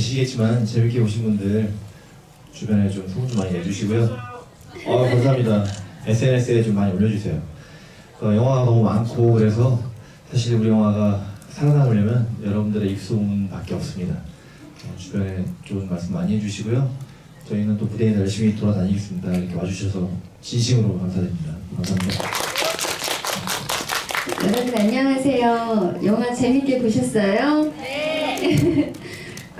계시겠지만 재밌게 보신 분들 주변에 좀 소문 좀 많이 내주시고요. 아 감사합니다. SNS에 좀 많이 올려주세요. 어, 영화가 너무 많고 그래서 사실 우리 영화가 살아남으려면 여러분들의 입소문밖에 없습니다. 어, 주변에 좋은 말씀 많이 해주시고요. 저희는 또 무대에 열심히 돌아다니겠습니다. 이렇게 와주셔서 진심으로 감사드립니다. 감사합니다. 여러분 안녕하세요. 영화 재밌게 보셨어요? 네.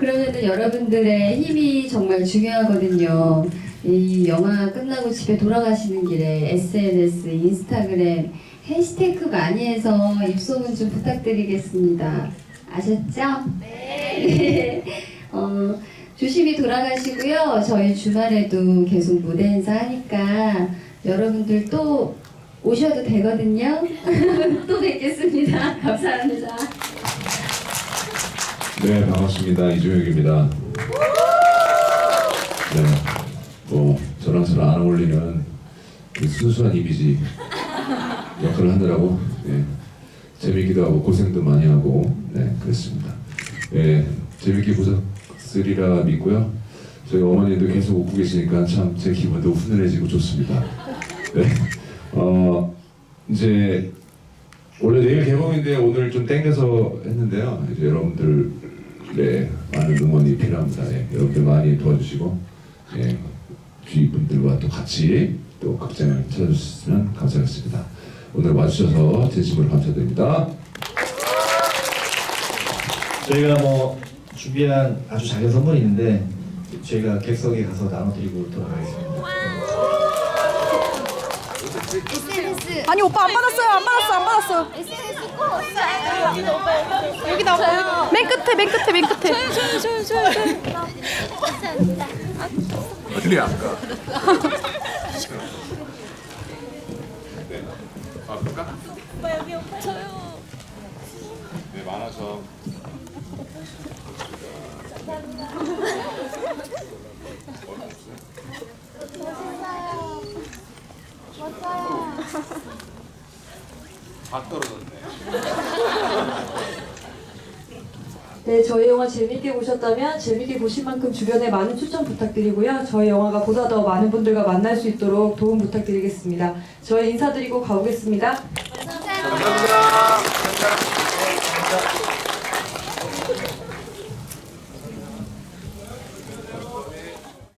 그러면은 여러분들의 힘이 정말 중요하거든요. 이 영화 끝나고 집에 돌아가시는 길에 SNS, 인스타그램 해시태그 많이 해서 입소문 좀 부탁드리겠습니다. 아셨죠? 네. 어, 조심히 돌아가시고요. 저희 주말에도 계속 무대 행사 하니까 여러분들 또 오셔도 되거든요. 또 뵙겠습니다. 감사합니다. 네, 반갑습니다. 이종혁입니다. 네, 뭐 저랑 잘안 어울리는 그 순수한 이미지 역할을 하느라고 네, 재밌기도 하고 고생도 많이 하고 네, 그랬습니다. 네, 재밌게 보셨으리라 믿고요. 저희 어머니도 계속 웃고 계시니까 참 제 기분도 훈훈해지고 좋습니다. 네, 어 이제 원래 내일 개봉인데 오늘 좀 땡겨서 했는데요. 이제 여러분들 의 많은 응원이 필요합니다. 예, 여러분들 많이 도와주시고 예, 주위 분들과 또 같이 또 극장을 찾아주시면 감사하겠습니다. 오늘 와주셔서 진심으로 감사드립니다. 저희가 뭐 준비한 아주 작은 선물이 있는데 저희가 객석에 가서 나눠드리고 돌아가겠습니다. 아니 오빠 안 받았어요 안 받았어 안 받았어 SNS 꼭 여기 나와 맨 끝에 맨 끝에 맨 끝에 어디 아까? 아, 볼까? 오빠 여기 없어요. 네. 다 떨어졌네. 네, 저희 영화 재밌게 보셨다면 재밌게 보신 만큼 주변에 많은 추천 부탁드리고요. 저희 영화가 보다 더 많은 분들과 만날 수 있도록 도움 부탁드리겠습니다. 저희 인사드리고 가보겠습니다. 감사합니다.